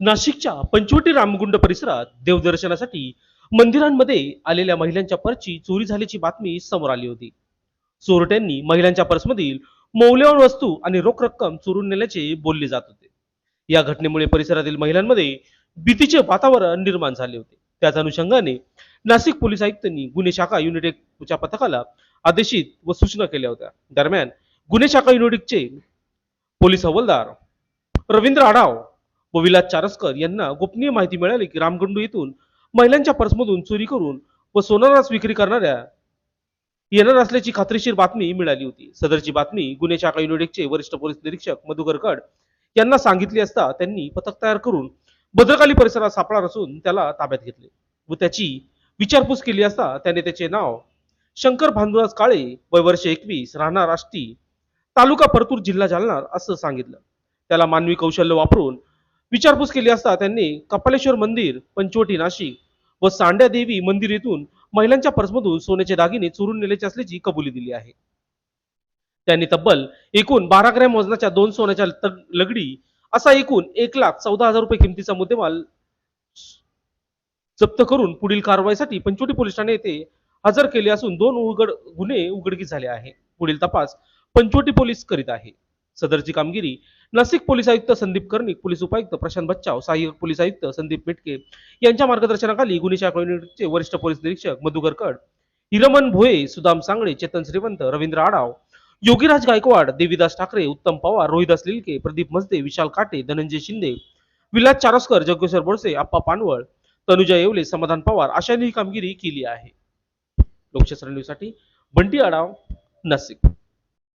नाशिकच्या पंचवटी रामगुंड परिसरात देवदर्शनासाठी मंदिरांमध्ये आलेल्या महिलांच्या पर्ची चोरी झाल्याची बातमी समोर आली होती. चोरट्यांनी महिलांच्या पर्समधील मौल्यवान वस्तू आणि रोख रक्कम चोरून नेल्याचे बोलले जात होते. या घटनेमुळे परिसरातील महिलांमध्ये भीतीचे वातावरण निर्माण झाले होते. त्याच अनुषंगाने नाशिक पोलीस आयुक्तांनी गुन्हे शाखा युनिट एकच्या पथकाला आदेशित व सूचना केल्या होत्या. दरम्यान गुन्हे शाखा युनिट एकचे पोलीस हवालदार रवींद्र आढाव व विलास चारसकर यांना गोपनीय माहिती मिळाली की रामगंडू येथून महिलांच्या पर्समधून चोरी करून व सोनारास विक्री करणाऱ्या येणार असल्याची खात्रीशीर बातमी मिळाली होती. सदरची बातमी गुन्हे शाखा युनिट वरिष्ठ पोलीस निरीक्षक मधुकरकड यांना सांगितली असता त्यांनी पथक तयार करून भद्रकाली परिसरात सापळा रचून त्याला ताब्यात घेतले व त्याची विचारपूस केली असता त्याने त्याचे नाव शंकर भांडुराज काळे वय वर्ष एकवीस राहणार आष्टी तालुका परतूर जिल्हा जालना असं सांगितलं. त्याला मानवी कौशल्य वापरून विचारपूस केली असता त्यांनी कपालेश्वर मंदिर पंचवटी नाशिक व सांड्या देवी मंदिर येथून महिलांच्या पर्समधून सोन्याचे दागिने चोरून नेल्याचे असल्याची कबुली दिली आहे. त्यांनी तब्बल एकूण बारा ग्रॅम वजनाच्या दोन सोन्याच्या लगडी असा एकूण एक लाख चौदा हजार रुपये किमतीचा मुद्देमाल जप्त करून पुढील कारवाईसाठी पंचवटी पोलीस ठाणे येथे हजर केले असून दोन उघड गुन्हे उघडकीस झाले आहे. पुढील तपास पंचवटी पोलीस करीत आहे. सदरची कामगिरी नाशिक पोलीस आयुक्त संदीप कर्णिक पोलीस उपायुक्त प्रशांत बच्चाव सहाय्यक पोलीस आयुक्त संदीप मिटके यांच्या मार्गदर्शनाखाली गुन्हे शाखा युनिटचे वरिष्ठ पोलीस निरीक्षक मधुकर कड हिरमन भोये सुदाम सांगळे चेतन श्रीवंत रवींद्र आडाव योगीराज गायकवाड देवीदास ठाकरे उत्तम पवार रोहिदास लिलके प्रदीप मजदे विशाल काटे धनंजय शिंदे विलास चारोस्कर जगेश्वर बोडसे आप्पा पानवळ तनुजा येवले समाधान पवार अशांनी ही कामगिरी केली आहे. लोकशास्त्र न्यूजसाठी बंटी आडाव नाशिक.